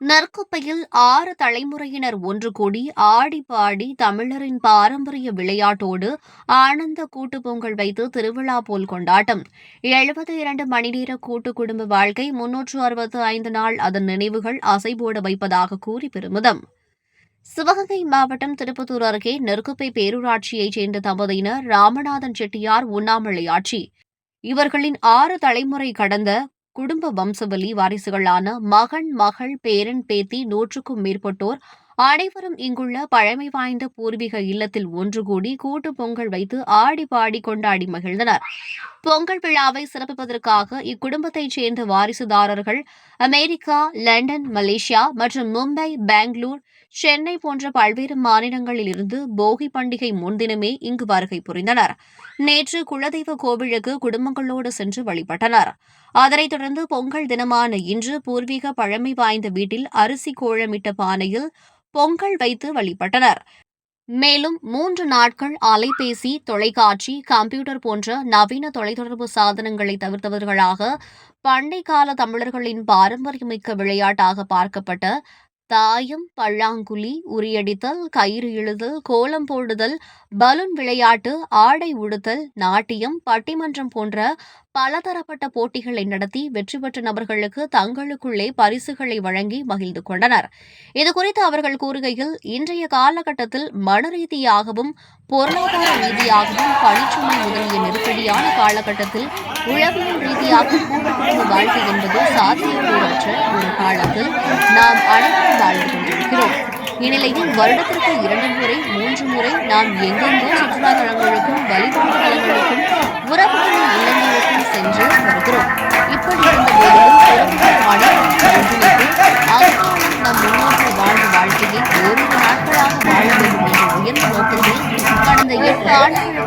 நற்குப்பையில் ஆறு தலைமுறையினர் ஒன்று கூடி ஆடி பாடி தமிழரின் பாரம்பரிய விளையாட்டோடு ஆனந்த கூட்டு பொங்கல் வைத்து திருவிழா போல் கொண்டாட்டம். எழுபத்தி இரண்டு மணிநேர கூட்டு குடும்ப வாழ்க்கை முன்னூற்று அறுபத்து ஐந்து நாள் அதன் நினைவுகள் அசைபோட வைப்பதாக கூறி பெருமிதம். சிவகங்கை மாவட்டம் திருப்பத்தூர் அருகே நெருக்குப்பை பேரூராட்சியைச் சேர்ந்த தம்பதியினர் ராமநாதன் செட்டியார் உண்ணாமலை ஆட்சி. இவர்களின் ஆறு தலைமுறை கடந்த குடும்ப வம்சவலி வாரிசுகளான மகன் மகள் பேரன் பேத்தி நூற்றுக்கும் மேற்பட்டோர் அனைவரும் இங்குள்ள பழமை வாய்ந்த பூர்வீக இல்லத்தில் ஒன்று கூடி கூட்டு பொங்கல் வைத்து ஆடி பாடி கொண்டாடி மகிழ்ந்தனர். பொங்கல் விழாவை சிறப்பிப்பதற்காக இக்குடும்பத்தைச் சேர்ந்த வாரிசுதாரர்கள் அமெரிக்கா லண்டன் மலேசியா மற்றும் மும்பை பெங்களூர் சென்னை போன்ற பல்வேறு மாநிலங்களில் இருந்து போகி பண்டிகை முன்தினமே இங்கு வருகை புரிந்தனர். நேற்று குலதெய்வ கோவிலுக்கு குடும்பங்களோடு சென்று வழிபட்டனர். அதனைத் தொடர்ந்து பொங்கல் தினமான இன்று பூர்வீக பழமை வாய்ந்த வீட்டில் அரிசி கோழமிட்ட பானையில் பொங்கல் வைத்து வழிபட்டனர். மேலும் மூன்று நாட்கள் அலைபேசி தொலைக்காட்சி கம்ப்யூட்டர் போன்ற நவீன தொலைத்தொடர்பு சாதனங்களை தவிர்த்தவர்களாக பண்டை கால தமிழர்களின் பாரம்பரியமிக்க விளையாட்டாக பார்க்கப்பட்ட தாயம் பல்லாங்குழி உரியடித்தல் கயிறு இழுதல் கோலம் போடுதல் பலூன் விளையாட்டு ஆடை உடுத்தல் நாட்டியம் பட்டிமன்றம் போன்ற பலதரப்பட்ட போட்டிகளை நடத்தி வெற்றி பெற்ற நபர்களுக்கு தங்களுக்குள்ளே பரிசுகளை வழங்கி மகிழ்ந்து கொண்டனர். இதுகுறித்து அவர்கள் கூறுகையில் இன்றைய காலகட்டத்தில் மன ரீதியாகவும் பொருளாதார ரீதியாகவும் பணிச்சுமை முதலிய நெருக்கடியான காலகட்டத்தில் உளவியல் ரீதியாக கூட்டு வாழ்க்கை என்பது சாத்தியக்கூறற்ற ஒரு காலத்தில் நாம் அனைவரும் வாழ்ந்து கொண்டிருக்கிறோம். இந்நிலையில் வருடத்திற்கு இரண்டு முறை மூன்று முறை நாம் எங்கெங்கோ சுற்றுலா தலங்களுக்கும் தலங்களுக்கும்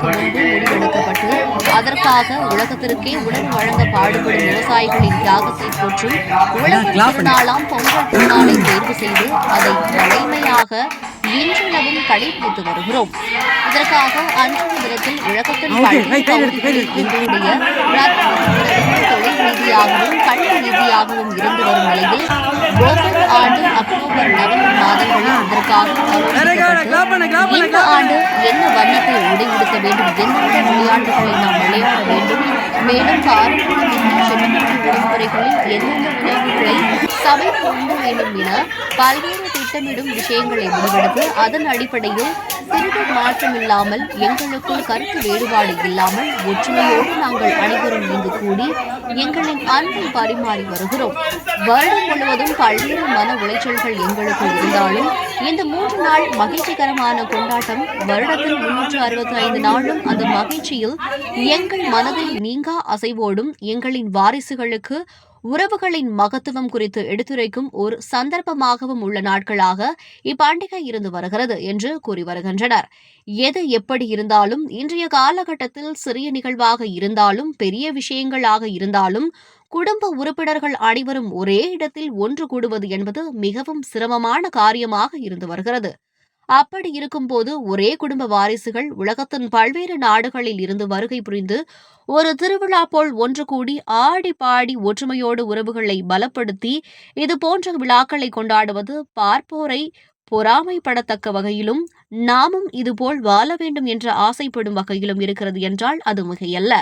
முன்பு முடிவெடுக்கப்பட்டு அதற்காக உலகத்திற்கே உணவு வழங்க பாடுபடும் விவசாயிகளின் தியாகத்தை போற்றும் உலக திருநாளாம் பொங்கல் திருநாளை தேர்வு செய்து அதை தலைமையாக இன்றளவும் கடைபிடித்து வருகிறோம். இதற்காக அன்றைய தினத்தில் உலகத்தின் தொழில் ரீதியாகவும் கல்வி ரீதியாகவும் இருந்து வரும் நிலையில் ஒவ்வொரு ஆண்டு அக்டோபர் நவம்பர் இந்த ஆண்டு என்ன வண்ணத்தை உடை உடுத்த வேண்டும்? எந்தெந்த விளையாட்டுகளை நாம் விளையாட வேண்டும்? மேலும் எந்தெந்த சபை கொண்டு வேண்டும் என பல்வேறு திட்டமிடும் விஷயங்களை முடிவெடுத்து அதன் அடிப்படையில் சிறிது மாற்றமில்லாமல் எங்களுக்குள் கருத்து வேறுபாடு இல்லாமல் ஒற்றுமையோடு நாங்கள் அனைவரும் இங்கு கூடி எங்களின் அன்பை பரிமாறி வருகிறோம். வருடம் முழுவதும் பல்வேறு மன உளைச்சல்கள் எங்களுக்கு இருந்தாலும் இந்த மூன்று நாள் மகிழ்ச்சிகரமான கொண்டாட்டம் வருடத்தில் முன்னூற்று அறுபத்தி ஐந்து நாளும் அந்த மகிழ்ச்சியில் எங்கள் மனதில் நீங்கா அசைவோடும் எங்களின் வாரிசுகளுக்கு உறவுகளின் மகத்துவம் குறித்து எடுத்துரைக்கும் ஒரு சந்தர்ப்பமாகவும் உள்ள நாட்களாக இப்பண்டிகை இருந்து வருகிறது என்று கூறி வருகின்றனர். எது எப்படி இருந்தாலும் இன்றைய காலகட்டத்தில் சிறிய நிகழ்வாக இருந்தாலும் பெரிய விஷயங்களாக இருந்தாலும் குடும்ப உறுப்பினர்கள் அனைவரும் ஒரே இடத்தில் ஒன்று கூடுவது என்பது மிகவும் சிரமமான காரியமாக இருந்து வருகிறது. அப்படி இருக்கும்போது ஒரே குடும்ப வாரிசுகள் உலகத்தின் பல்வேறு நாடுகளில் இருந்து வருகை புரிந்து ஒரு திருவிழா போல் ஒன்று கூடி ஆடி பாடி ஒற்றுமையோடு உறவுகளை பலப்படுத்தி இது போன்ற விழாக்களை கொண்டாடுவது பார்ப்போரை பொறாமைப்படத்தக்க வகையிலும் நாமும் இதுபோல் வாழ வேண்டும் என்று ஆசைப்படும் வகையிலும் இருக்கிறது என்றால் அது மிகையல்ல.